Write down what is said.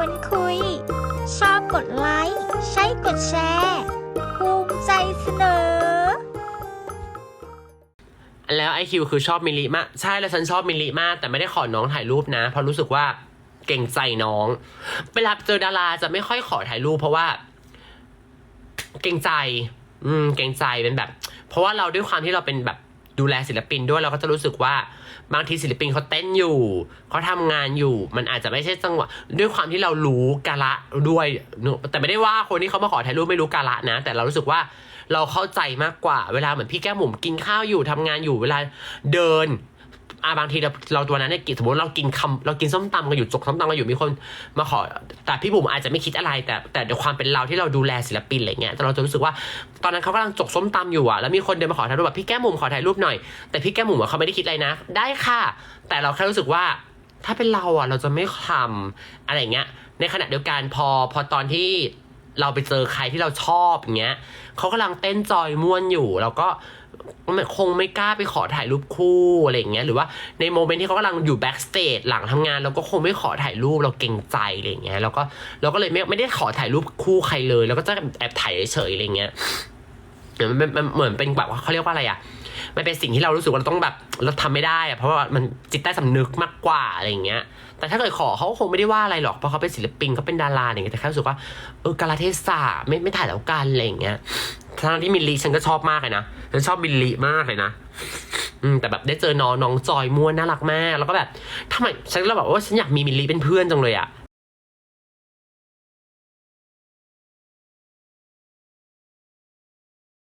วนคุย ชอบกดไลค์ ใช้กดแชร์ภูมิใจเสนอ แล้วไอคิวคือชอบมิลิมาก ใช่แล้วฉันชอบมิลิมาก แต่ไม่ได้ขอน้องถ่ายรูปนะ เพราะรู้สึกว่าเก่งใจน้องเวลาเจอดาราจะไม่ค่อยขอถ่ายรูปเพราะว่า เก่งใจ อืม เก่งใจเป็นแบบ เพราะว่าเราด้วยความที่เราเป็นแบบ ดูแลศิลปินด้วยเราก็จะรู้สึกว่าบางทีศิลปินเขาเต้นอยู่เขาทำงานอยู่ มันอาจจะไม่ใช่จังหวะด้วยความที่เรารู้กาละด้วย แต่ไม่ได้ว่าคนที่เขามาขอถ่ายรูปไม่รู้กาละนะ แต่เรารู้สึกว่าเราเข้าใจมากกว่า เวลาเหมือนพี่แก้มหมุมกินข้าวอยู่ทำงานอยู่เวลาเดิน อ่าบางทีเราเราตัวนั้นเนี่ยกินสมมติเรากินคำเรากินส้มตำกันอยู่จกส้มตำกันอยู่มีคนมาขอ แต่พี่บุ๋มอาจจะไม่คิดอะไร แต่แต่ในความเป็นเราที่เราดูแลศิลปินอะไรเงี้ยแต่เราจะรู้สึกว่าตอนนั้นเขากำลังจกส้มตำอยู่อะแล้วมีคนเดินมาขอถ่ายรูปแบบพี่แก้มบุ๋มขอถ่ายรูปหน่อยแต่พี่แก้มบุ๋มเขาไม่ได้คิดอะไรนะ ได้ค่ะ แต่เราแค่รู้สึกว่าถ้าเป็นเราอะเราจะไม่ทำอะไรเงี้ยในขณะเดียวกันพอพอตอนที่ เราไปเจอใครที่เราชอบอย่างเงี้ยเขากำลังเต้นจอยม่วนอยู่ แล้วก็คงไม่กล้าไปขอถ่ายรูปคู่อะไรอย่างเงี้ยหรือว่าในโมเมนต์ที่เขากำลังอยู่แบ็กสเตจหลังทำงานเราก็คงไม่ขอถ่ายรูปเราเกรงใจอะไรอย่างเงี้ยแล้วก็เราก็เลยไม่ไม่ได้ขอถ่ายรูปคู่ใครเลย แล้วก็จะแอบถ่ายเฉยๆอะไรอย่างเงี้ย มันมันมันเหมือนเป็นแบบว่าเขาเรียกว่าอะไรอะมันเป็นสิ่งที่เรารู้สึกว่าเราต้องแบบเราทำไม่ได้อะเพราะว่ามันจิตใต้สำนึกมากกว่าอะไรอย่างเงี้ย แต่ถ้าเกิดขอเขาคงไม่ได้ว่าอะไรหรอกเพราะเขาเป็นศิลปินเขาเป็นดาราอะไรอย่างเงี้ยแต่แค่รู้สึกว่าเออกาลเทศะไม่ไม่ถ่ายแล้วกันอะไรอย่างเงี้ยทั้งที่มิลลีฉันก็ชอบมากเลยนะฉันชอบมิลลีมากเลยนะอืมแต่แบบได้เจอน้องน้องจอยม้วนน่ารักมาก แล้วก็แบบทำไมฉันก็แบบว่าฉันอยากมีมิลลีเป็นเพื่อนจังเลยอะ